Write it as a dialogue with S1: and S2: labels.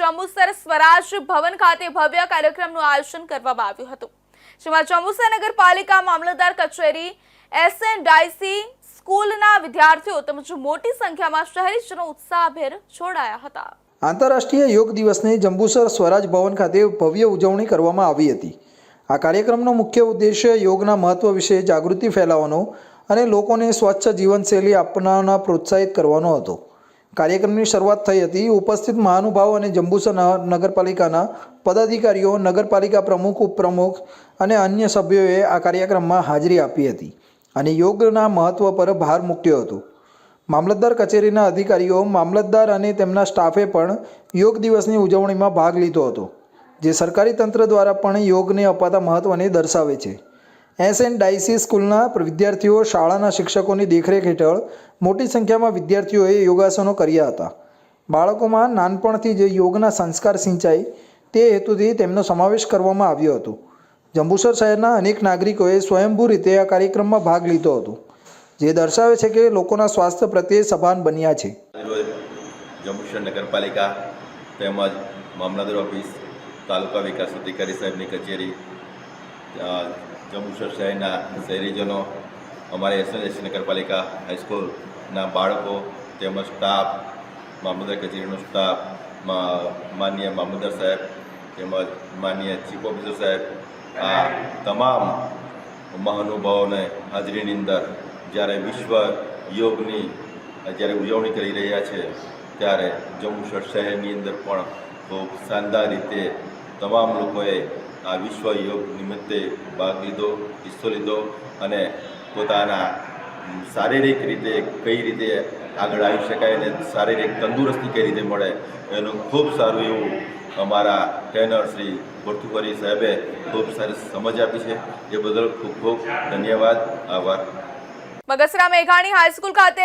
S1: જંબુસર સ્વરાજ ભવન ખાતે ભવ્ય કાર્યક્રમનું આયોજન કરવામાં આવ્યું હતું. જેમાં જંબુસર નગરપાલિકા મામલતદાર કચેરી એસએન ડાયસી સ્કૂલના વિદ્યાર્થીઓ તેમજ મોટી સંખ્યામાં શહેરીજનો ઉત્સાહભેર જોડાયા હતા.
S2: આંતરરાષ્ટ્રીય યોગ દિવસની જંબુસર સ્વરાજ ભવન ખાતે ભવ્ય ઉજવણી કરવામાં આવી હતી. આ કાર્યક્રમનો મુખ્ય ઉદ્દેશ્ય યોગના મહત્વ વિશે જાગૃતિ ફેલાવવાનો અને લોકોને સ્વચ્છ જીવનશૈલી અપનાવવાના, પ્રોત્સાહિત કરવાનો હતો. કાર્યક્રમની શરૂઆત થઈ હતી. ઉપસ્થિત મહાનુભાવો અને જંબુસર નગરપાલિકાના પદાધિકારીઓ, નગરપાલિકા પ્રમુખ, ઉપપ્રમુખ અને અન્ય સભ્યોએ આ કાર્યક્રમમાં હાજરી આપી હતી અને યોગના મહત્વ પર ભાર મૂક્યો હતો. મામલતદાર કચેરીના અધિકારીઓ, મામલતદાર અને તેમના સ્ટાફે પણ યોગ દિવસની ઉજવણીમાં ભાગ લીધો હતો, જે સરકારી તંત્ર દ્વારા પણ યોગને અપાતા મહત્ત્વને દર્શાવે છે. એસ એન ડાયસી સ્કૂલના વિદ્યાર્થીઓ શાળાના શિક્ષકોની દેખરેખ હેઠળ મોટી સંખ્યામાં વિદ્યાર્થીઓએ યોગાસનો કર્યા હતા. બાળકોમાં નાનપણથી જે યોગના સંસ્કાર સિંચાય તે હેતુથી તેમનો સમાવેશ કરવામાં આવ્યો હતો. જંબુસર શહેરના અનેક નાગરિકોએ સ્વયંભૂ રીતે આ કાર્યક્રમમાં ભાગ લીધો હતો, જે દર્શાવે છે કે લોકોના સ્વાસ્થ્ય પ્રત્યે સભાન બન્યા છે.
S3: જંબુસર નગરપાલિકા તેમજ મામલતદાર ઓફિસ તાલુકા વિકાસ અધિકારી સાહેબની કચેરી જંબુસર શહેરના શહેરીજનો, અમારા એસએનએસી નગરપાલિકા હાઈસ્કૂલના બાળકો, તેમજ સ્ટાફ મામલતદાર કચેરીનો સ્ટાફ માન્ય મામુદર સાહેબ, તેમજ માન્ય ચીફ ઓફિસર સાહેબ, આ તમામ મહાનુભાવોને હાજરીની અંદર જ્યારે વિશ્વ યોગની, જ્યારે ઉજવણી કરી રહ્યા છે, ત્યારે જંબુસર શહેરની અંદર પણ ખૂબ શાનદાર રીતે તમામ લોકોએ આ વિશ્વ યોગ નિમિત્તે ભાગ લીધો, હિસ્સો લીધો અને પોતાના શારીરિક રીતે કઈ રીતે આગળ આવી શકાય અને શારીરિક તંદુરસ્તી કઈ રીતે મળે, એનું ખૂબ સારું એવું અમારા ટ્રેનર શ્રી ભરતુભરી સાહેબે ખૂબ સારી સમજ આપી છે. એ બદલ ખૂબ ખૂબ ધન્યવાદ. આભાર.
S1: બગસરા મેઘાણી હાઈસ્કૂલ ખાતે